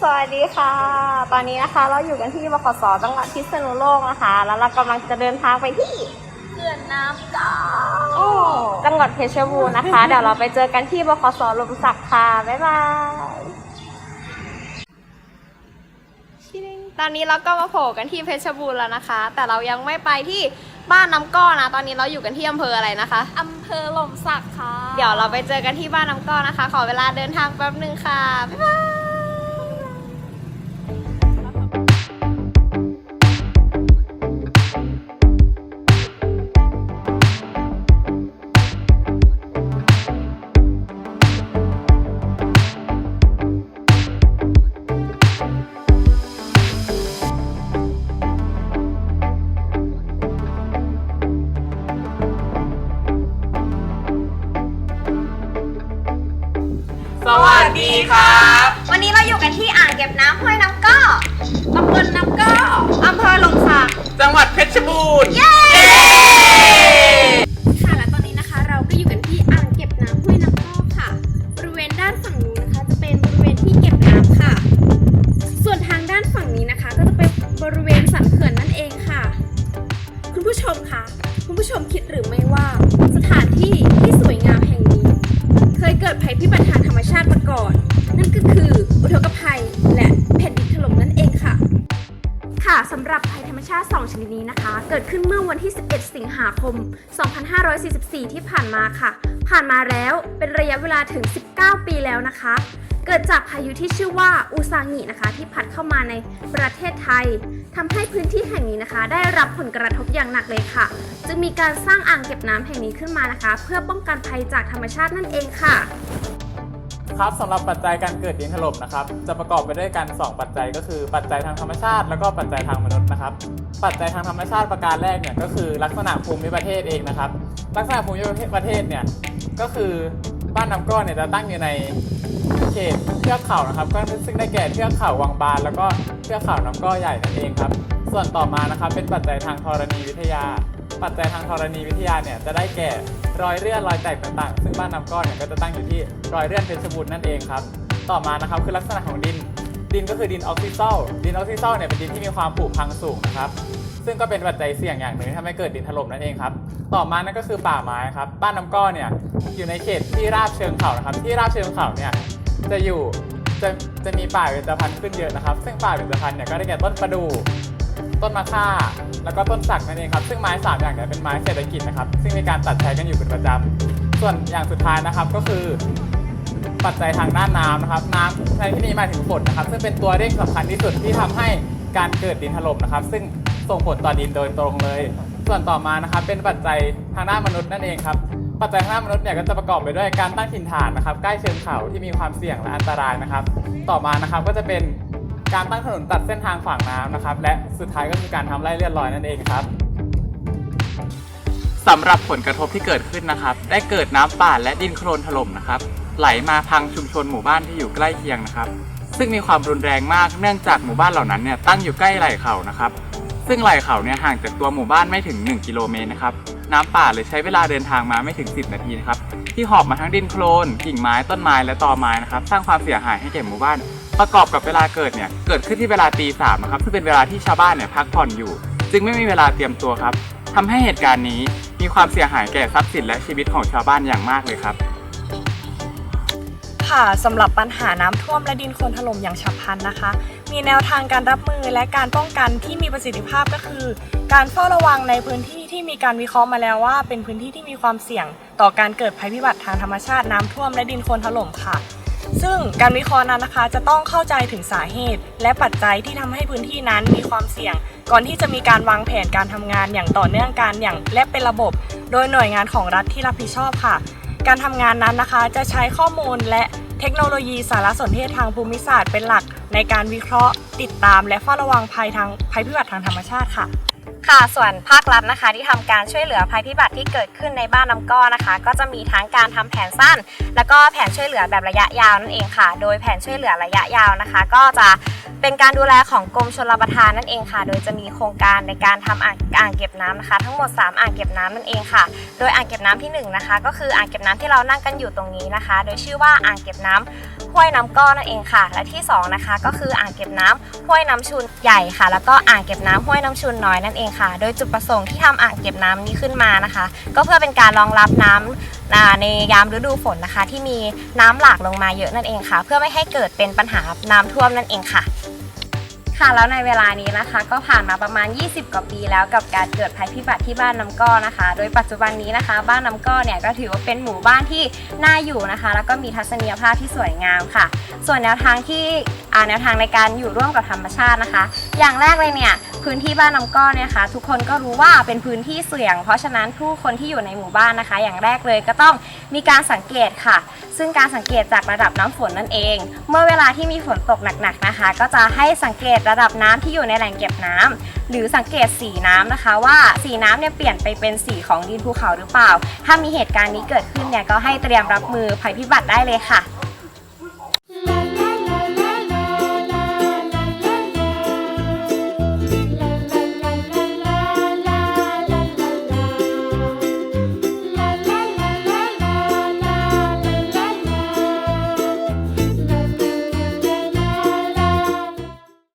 สวัสดีค่ะ ตอนนี้นะคะเราอยู่กันที่บขสจังหวัดพิษณุโลกนะคะ แล้วเรากำลังจะเดินทางไปที่เขื่อนน้ำกาจังหวัดเพชรบูรณ์นะคะ เดี๋ยวเราไปเจอกันที่บขสลมศักดิ์ค่ะ บ๊ายบายตอนนี้เราก็มาโผล่กันที่เพชรบูรณ์แล้วนะคะ แต่เรายังไม่ไปที่บ้านน้ำก้อนะตอนนี้เราอยู่กันที่อำเภออะไรนะคะอำเภอหล่มสักค่ะ เดี๋ยวเราไปเจอกันที่บ้านน้ำก้อนะคะ ขอเวลาเดินทางแป๊บหนึ่งค่ะ บ๊ายบาย สวัสดีครับ วันนี้เราอยู่กันที่อ่างเก็บน้ำห้วยน้ำก้อตำบลน้ำก้ออำเภอหลงสักจังหวัดเพชรบูรณ์เย้ค่ะและตอนนี้นะคะ เราก็อยู่กันที่อ่างเก็บน้ำห้วยน้ำก้อค่ะ บริเวณด้านฝั่งนู้นนะคะ จะเป็นบริเวณที่เก็บน้ำค่ะ ส่วนทางด้านฝั่งนี้นะคะ ก็จะเป็นบริเวณสันเขื่อนนั่นเองค่ะ คุณผู้ชมคะคุณผู้ชมคิดหรือไม่ว่า สถานที่ที่สวยงามแห่งนี้เคยเกิดภัยพิบัติทางธรรมชาติมาก่อน นั่นก็คืออุทกภัยและแผ่นดินถล่มนั่นเองค่ะ ค่ะสำหรับภัยธรรมชาติ 2 ชนิดนี้นะคะ เกิดขึ้นเมื่อวันที่ 11 สิงหาคม 2544 ที่ผ่านมาค่ะ ผ่านมาแล้วเป็นระยะเวลาถึง 19 ปีแล้วนะคะ เกิดจากพายุที่ชื่อว่าอูซางินะคะ ที่พัดเข้ามาในประเทศไทยทำให้พื้นที่แห่งนี้นะคะ ได้รับผลกระทบอย่างหนักเลยค่ะ จึงมีการสร้างอ่างเก็บน้ำแห่งนี้ขึ้นมานะคะ เพื่อป้องกันภัยจากธรรมชาตินั่นเองค่ะครับสำหรับปัจจัยการเกิดดินถล่มนะครับ จะประกอบไปด้วยกัน 2 ปัจจัยก็คือปัจจัยทางธรรมชาติ แล้วก็ปัจจัยทางมนุษย์นะครับ ปัจจัยทางธรรมชาติประการแรกเนี่ยก็คือลักษณะภูมิประเทศเองนะครับ ลักษณะภูมิประเทศเนี่ยก็คือ บ้านน้ำก้อนเนี่ยจะตั้งอยู่ในเขตเทือกเขานะครับ ก็ซึ่งได้แก่เทือกเขาวังบาน แล้วก็เทือกเขาน้ำก้อใหญ่นั่นเองครับ ส่วนต่อมานะครับเป็นปัจจัยทางธรณีวิทยา ปัจจัยทางธรณีวิทยาเนี่ยจะได้แก่รอยเลื่อนรอยแตกต่างๆ ซึ่งบ้านน้ำก้อนเนี่ยก็จะตั้งอยู่ที่รอยเลื่อนเพชรบูรณ์นั่นเองครับ ต่อมานะครับคือลักษณะของดิน ดินก็คือดินออกซิซัลดินออกซิซัลเนี่ยเป็นดินที่มีความผุพังสูงนะครับ ซึ่งก็เป็นปัจจัยเสี่ยงอย่างหนึ่งที่ทำให้เกิดดินถล่มนั่นเองครับ ต่อมานั่นก็คือป่าไม้ครับ บ้านน้ำก้อนเนี่ยอยู่ในเขตที่ราบเชิงเขานะครับ ที่ราบเชิงเขาเนี่ยจะอยู่จะจะมีป่าเบญจพรรณขึ้นเยอะนะครับ ซึ่งป่าเบญจพรรณเนี่ยก็ได้แก่ต้นประดู่ต้นมะค่า แล้วก็ต้นสักนั่นเองครับ ซึ่งไม้สามอย่างเนี่ยเป็นไม้เศรษฐกิจนะครับ ซึ่งมีการตัดใช้กันอยู่เป็นประจำส่วนอย่างสุดท้ายนะครับก็คือปัจจัยทางด้านน้ำนะครับ น้ำในที่นี้หมายถึงฝนนะครับ ซึ่งเป็นตัวเร่งสำคัญที่สุดที่ทำให้การเกิดดินถล่มนะครับ ซึ่ง ส่งผลต่อดินโดยตรงเลย ส่วนต่อมานะครับเป็นปัจจัยทางด้านมนุษย์นั่นเองครับปัจจัยทางด้านมนุษย์เนี่ยก็จะประกอบไปด้วยการตั้งถิ่นฐานนะครับ ใกล้เชิงเขาที่มีความเสี่ยงและอันตรายนะครับ ต่อมานะครับก็จะเป็นการตั้งถนนตัดเส้นทางฝั่งน้ำนะครับ และสุดท้ายก็คือการทำไร่เลื่อนลอยนั่นเองครับสำหรับผลกระทบที่เกิดขึ้นนะครับ ได้เกิดน้ำป่าและดินโคลนถล่มนะครับ ไหลมาพังชุมชนหมู่บ้านที่อยู่ใกล้เคียงนะครับ ซึ่งมีความรุนแรงมากเนื่องจากหมู่บ้านเหล่านั้นเนี่ยตั้งอยู่ใกล้ไหล่เขานะครับ ซึ่งไหล่เขาเนี่ยห่างจากตัวหมู่บ้านไม่ถึง 1 กิโลเมตรนะครับ น้ำป่าเลยใช้เวลาเดินทางมาไม่ถึง 10 นาทีนะครับ ที่หอบมาทั้งดินโคลน กิ่งไม้ต้นไม้และตอไม้นะครับ สร้างความเสียหายให้แก่หมู่บ้าน ประกอบกับเวลาเกิดเนี่ย เกิดขึ้นที่เวลาตีสามนะครับซึ่งเป็นเวลาที่ชาวบ้านเนี่ยพักผ่อนอยู่ จึงไม่มีเวลาเตรียมตัวครับทำให้เหตุการณ์นี้มีความเสียหายแก่ทรัพย์สินและชีวิตของชาวบ้านอย่างมากเลยครับ ค่ะสำหรับปัญหาน้ำท่วมและดินโคลนถล่มอย่างฉับพลันนะคะ มีแนวทางการรับมือและการป้องกันที่มีประสิทธิภาพก็คือ การเฝ้าระวังในพื้นที่ที่มีการวิเคราะห์มาแล้วว่า เป็นพื้นที่ที่มีความเสี่ยง ต่อการเกิดภัยพิบัติทางธรรมชาติน้ำท่วมและดินโคลนถล่มค่ะ ซึ่งการวิเคราะห์นั้นนะคะ จะต้องเข้าใจถึงสาเหตุ และปัจจัยที่ทำให้พื้นที่นั้นมีความเสี่ยง ก่อนที่จะมีการวางแผนการทำงานอย่างต่อเนื่องการอย่างและเป็นระบบ โดยหน่วยงานของรัฐที่รับผิดชอบค่ะ การทำงานนั้นนะคะจะใช้ข้อมูลและ เทคโนโลยีสารสนเทศทางภูมิศาสตร์เป็นหลักในการวิเคราะห์ ติดตาม และเฝ้าระวังภัยทางภัยพิบัติทางธรรมชาติค่ะ ค่ะ ส่วนภาครัฐนะคะ ที่ทำการช่วยเหลือภัยพิบัติที่เกิดขึ้นในบ้านน้ำก้อนะคะ ก็จะมีทั้งการทำแผนสั้น แล้วก็แผนช่วยเหลือแบบระยะยาวนั่นเองค่ะ โดยแผนช่วยเหลือระยะยาวนะคะ ก็จะ เป็นการดูแลของกรมชลประทานนั่นเองค่ะ โดยจะมีโครงการในการทำอ่างอ่างเก็บน้ำนะคะ ทั้งหมด 3 อ่างเก็บน้ำนั่นเองค่ะ โดยอ่างเก็บน้ำที่1นะคะก็คืออ่างเก็บน้ำที่เรานั่งกันอยู่ตรงนี้นะคะ โดยชื่อว่าอ่างเก็บน้ำ ห้วยน้ำก้อนนั่นเองค่ะ และที่สองนะคะ ก็คืออ่างเก็บน้ำห้วยน้ำชุนใหญ่ค่ะ แล้วก็อ่างเก็บน้ำห้วยน้ำชุนน้อยนั่นเองค่ะ โดยจุดประสงค์ที่ทำอ่างเก็บน้ำนี้ขึ้นมานะคะ ก็เพื่อเป็นการรองรับน้ำอ่าในยามฤดูฝนนะคะ ที่มีน้ำหลากลงมาเยอะนั่นเองค่ะ เพื่อไม่ให้เกิดเป็นปัญหาน้ำท่วมนั่นเองค่ะ ค่ะแล้วในเวลานี้นะคะ ก็ผ่านมาประมาณ 20 กว่าปีแล้วกับการเกิดภัยพิบัติที่บ้านน้ำก้อนะคะ โดยปัจจุบันนี้นะคะ บ้านน้ำก้อเนี่ยก็ถือว่าเป็นหมู่บ้านที่น่าอยู่นะคะ แล้วก็มีทัศนียภาพที่สวยงามค่ะ ส่วนแนวทางที่อ่าแนวทางในการอยู่ร่วมกับธรรมชาตินะคะ อย่างแรกเลยเนี่ย พื้นที่บ้านน้ำก้อนเนี่ยค่ะทุกคนก็รู้ว่าเป็นพื้นที่เสี่ยง เพราะฉะนั้นผู้คนที่อยู่ในหมู่บ้านนะคะ อย่างแรกเลยก็ต้องมีการสังเกตค่ะ ซึ่งการสังเกตจากระดับน้ำฝนนั่นเอง เมื่อเวลาที่มีฝนตกหนักๆนะคะ ก็จะให้สังเกตระดับน้ำที่อยู่ในแหล่งเก็บน้ำหรือสังเกตสีน้ำนะคะ ว่าสีน้ำเนี่ยเปลี่ยนไปเป็นสีของดินภูเขาหรือเปล่า ถ้ามีเหตุการณ์นี้เกิดขึ้นเนี่ยก็ให้เตรียมรับมือภัยพิบัติได้เลยค่ะ